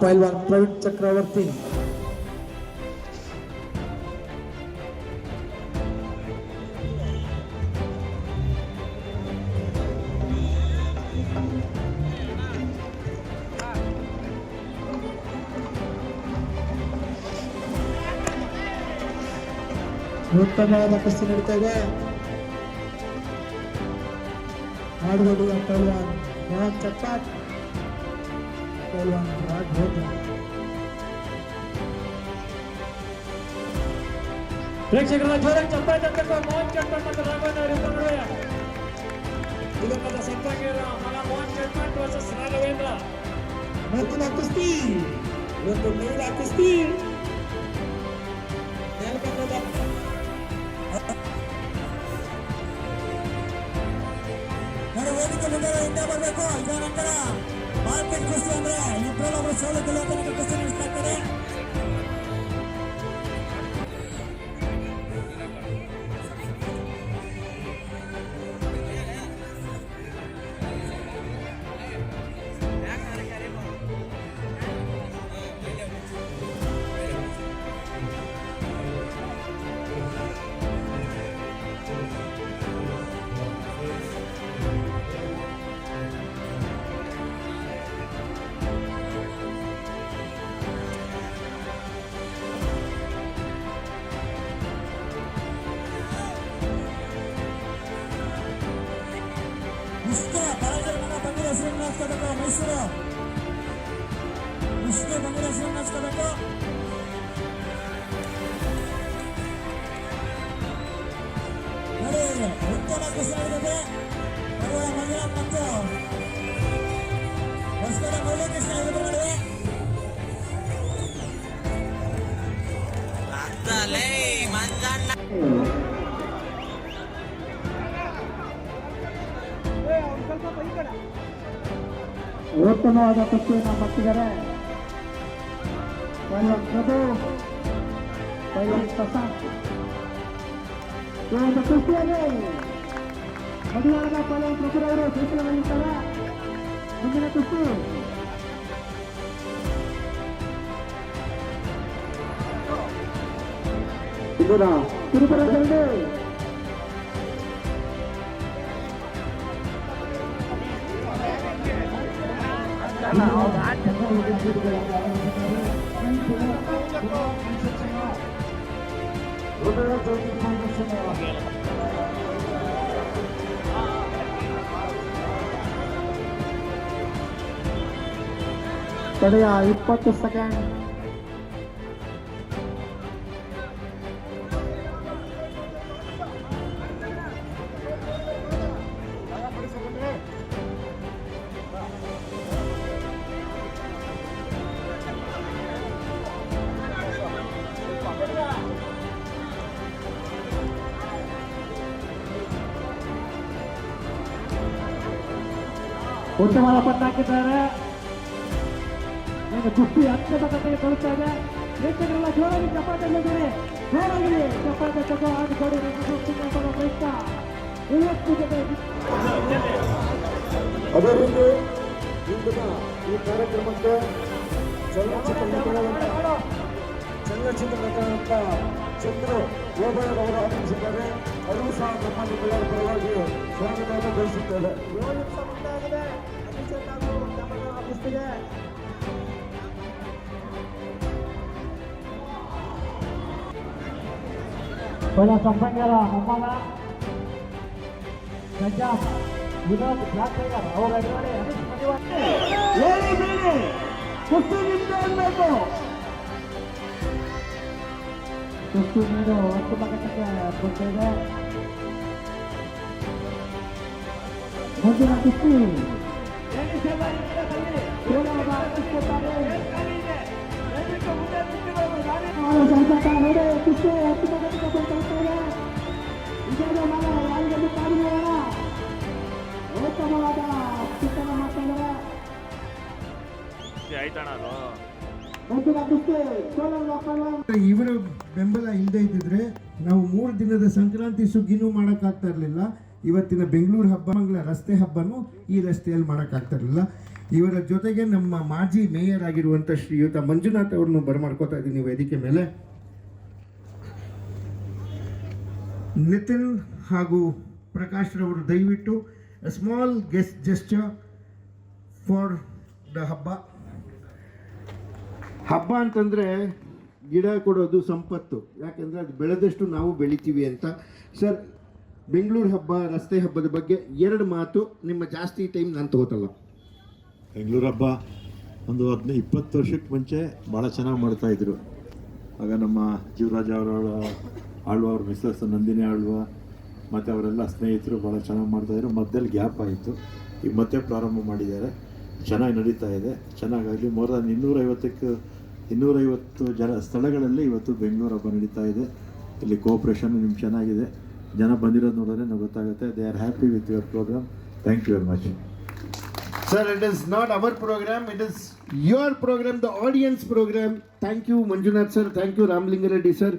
ಪೈಲ್ವಾನ್ ಪ್ರವೀಣ್ ಚಕ್ರವರ್ತಿ ಉತ್ತಮವಾದ ಕುಸ್ತಿ ನಡೀತಾ ಇದೆ ಆಡುಗಡುವ ಪೈಲ್ವಾನ್ ಮೋಹನ್ ಚಪ್ಪಾಟ್ ಪೈಲ್ವಾನ್ ರಾಜ್ ಭೋಗಿ ಪ್ರೇಕ್ಷಕರ ಜೋರಾಗಿ ಚಪ್ಪಾಳೆ ತಟ್ಟಬೇಕು ಮೋಹನ್ ಚಟ್ಪಟ್ ಮತ್ತು ರಾಘವೇಂದ್ರ ಅವರಿಬ್ಬರ ನಡುವೆ ದಿವಂಗತ ಸಂಪಂಗಿರ ಮಗ ಮೋಹನ್ ಚಟ್ಪಟ್ ವರ್ಸಸ್ ರಾಘವೇಂದ್ರ ಮತ್ತಿನ ಕುಸ್ತಿ ಒಂದು ಮಹಿಳಾ ಕುಸ್ತಿ ನೆಲಮಂಗಲದ ನಾನು ವೇದಿಕೆ ಮುಂದೆ ಹಿಂದೆ ಬರಬೇಕು ಇದರ ನಂತರ ಮಾರ್ಕೆಟ್ ಕುಸ್ತಿ ಅಂದ್ರೆ আমরা সড়ক 方と西で西で野村市の町方と誰よりも本当なくしないで。これは紛らわんなってよ。ಉತ್ತಮವಾದ ಕುಸ್ತಿಯನ್ನು ಮಾಡ್ತಿದ್ದಾರೆ ಪೈಲ್ವಾನ್ ಪ್ರಭು ಪೈಲ್ವಾನ್ ಪ್ರಶಾಂತ್ ಈ ಒಂದು ಕುಸ್ತಿಯಲ್ಲಿ ಮಡಿವಾಳದ ಪೈಲ್ವಾನ್ ಪ್ರಭುರವರು ಶ್ರೀಕಲವಾಗಿದ್ದಾರೆ ಮುಂದಿನ ಕುಸ್ತಿ ಇಂದಿನ ತಿರುಪುರದಲ್ಲಿ ಹೃದಯ ಜ್ಯೋತಿ ಫೌಂಡೇಶನ್ ಕಡೆಯ ಇಪ್ಪತ್ತು ಸೆಕೆಂಡ್ ಉತ್ತಮವಾದ ಪಟ್ಟ ಹಾಕಿದ್ದಾರೆ ಈಗ ಕುಸ್ತಿ ಅತ್ಯಂತ ಕಥೆಗೆ ತಲುಪ್ತಾ ಇದೆ. ಪ್ರೇಕ್ಷಕರೆಲ್ಲ ಜೋರಾಗಿ ಚಪಾತಿ ಇದ್ದಾರೆ ಜೋರಾಗಿ ಚಪಾತಿ ತಗೋ ಆಡಿಕೊಡಿ ಪ್ರಯತ್ನ ಜೊತೆ ಅದೇ ರೀತಿ ಇಂದಿನ ಈ ಕಾರ್ಯಕ್ರಮಕ್ಕೆ ಚಲನಚಿತ್ರ ನಟರಾದಂಥ ಚಲನಚಿತ್ರ ನಟರಾದಂಥ ಚಂದ್ರು ಓಬಳರವರು ಆಗಮಿಸಿದ್ದಾರೆ. ಅವರು ಸಹ ನಮ್ಮ ಪರವಾಗಿ Jangan bersaudara. Jangan bersama kita. Sampai Gajah, Guna, Black Tiger, Awal Rider Wale, dan Mego Kusumin dan Waktu pakai Tegar, ಇವರ ಬೆಂಬಲ ಇಲ್ಲದೆ ಇದ್ದಿದ್ರೆ ನಾವು ಮೂರು ದಿನದ ಸಂಕ್ರಾಂತಿ ಸುಗ್ಗಿನೂ ಮಾಡೋಕ್ಕಾಗ್ತಾ ಇರಲಿಲ್ಲ. ಇವತ್ತಿನ ಬೆಂಗಳೂರು ಹಬ್ಬ ಮಂಗಳ ರಸ್ತೆ ಹಬ್ಬನೂ ಈ ರಸ್ತೆಯಲ್ಲಿ ಮಾಡೋಕ್ಕಾಗ್ತಾ ಇರಲಿಲ್ಲ. ಇವರ ಜೊತೆಗೆ ನಮ್ಮ ಮಾಜಿ ಮೇಯರ್ ಆಗಿರುವಂಥ ಶ್ರೀಯುತ ಮಂಜುನಾಥ್ ಅವ್ರನ್ನು ಬರಮಾಡ್ಕೋತಾ ಇದ್ದೀನಿ ವೇದಿಕೆ ಮೇಲೆ. ನಿತಿನ್ ಹಾಗೂ ಪ್ರಕಾಶ್ ರವರು ದಯವಿಟ್ಟು small guest gesture for the habba. ಹಬ್ಬ ಅಂತಂದರೆ ಗಿಡ ಕೊಡೋದು ಸಂಪತ್ತು. ಯಾಕೆಂದರೆ ಅದು ಬೆಳೆದಷ್ಟು ನಾವು ಬೆಳಿತೀವಿ ಅಂತ. ಸರ್ ಬೆಂಗಳೂರು ಹಬ್ಬ, ರಸ್ತೆ ಹಬ್ಬದ ಬಗ್ಗೆ ಎರಡು ಮಾತು. ನಿಮ್ಮ ಜಾಸ್ತಿ ಟೈಮ್ ನಾನು ತಗೋತಲ್ಲ. ಬೆಂಗಳೂರು ಹಬ್ಬ ಒಂದು ಹದಿನೈದು ಇಪ್ಪತ್ತು ವರ್ಷಕ್ಕೆ ಮುಂಚೆ ಭಾಳ ಚೆನ್ನಾಗಿ ಮಾಡ್ತಾಯಿದ್ರು ಆಗ ನಮ್ಮ ಜೀವರಾಜ ಅವರ ಆಳ್ವ, ಅವ್ರ ಮಿಸ್ಸಸ್ ನಂದಿನಿ ಆಳ್ವ, ಮತ್ತು ಅವರೆಲ್ಲ ಸ್ನೇಹಿತರು ಭಾಳ ಚೆನ್ನಾಗಿ ಮಾಡ್ತಾಯಿದ್ರು ಮಧ್ಯದಲ್ಲಿ ಗ್ಯಾಪ್ ಆಯಿತು. ಈಗ ಮತ್ತೆ ಪ್ರಾರಂಭ ಮಾಡಿದ್ದಾರೆ. ಚೆನ್ನಾಗಿ ನಡೀತಾ ಇದೆ. ಚೆನ್ನಾಗಾಗಲಿ, ಮೋರ್ ದನ್ ಇನ್ನೂರೈವತ್ತಕ್ಕೆ, ಇನ್ನೂರೈವತ್ತು ಜನ ಸ್ಥಳಗಳಲ್ಲಿ ಇವತ್ತು ಬೆಂಗಳೂರು ಹಬ್ಬ ನಡೀತಾ ಇದೆ. ಇಲ್ಲಿ ಕೋಪ್ರೇಷನ್ ನಿಮ್ಗೆ ಚೆನ್ನಾಗಿದೆ. ಜನ ಬಂದಿರೋದು ನೋಡಿದ್ರೆ ನಮ್ಗೆ ಗೊತ್ತಾಗುತ್ತೆ they are happy with your program thank you very much Sir, it is not our program, it is your program, the audience program. Thank you, Manjunath sir. Thank you, Ramlinga Reddy sir.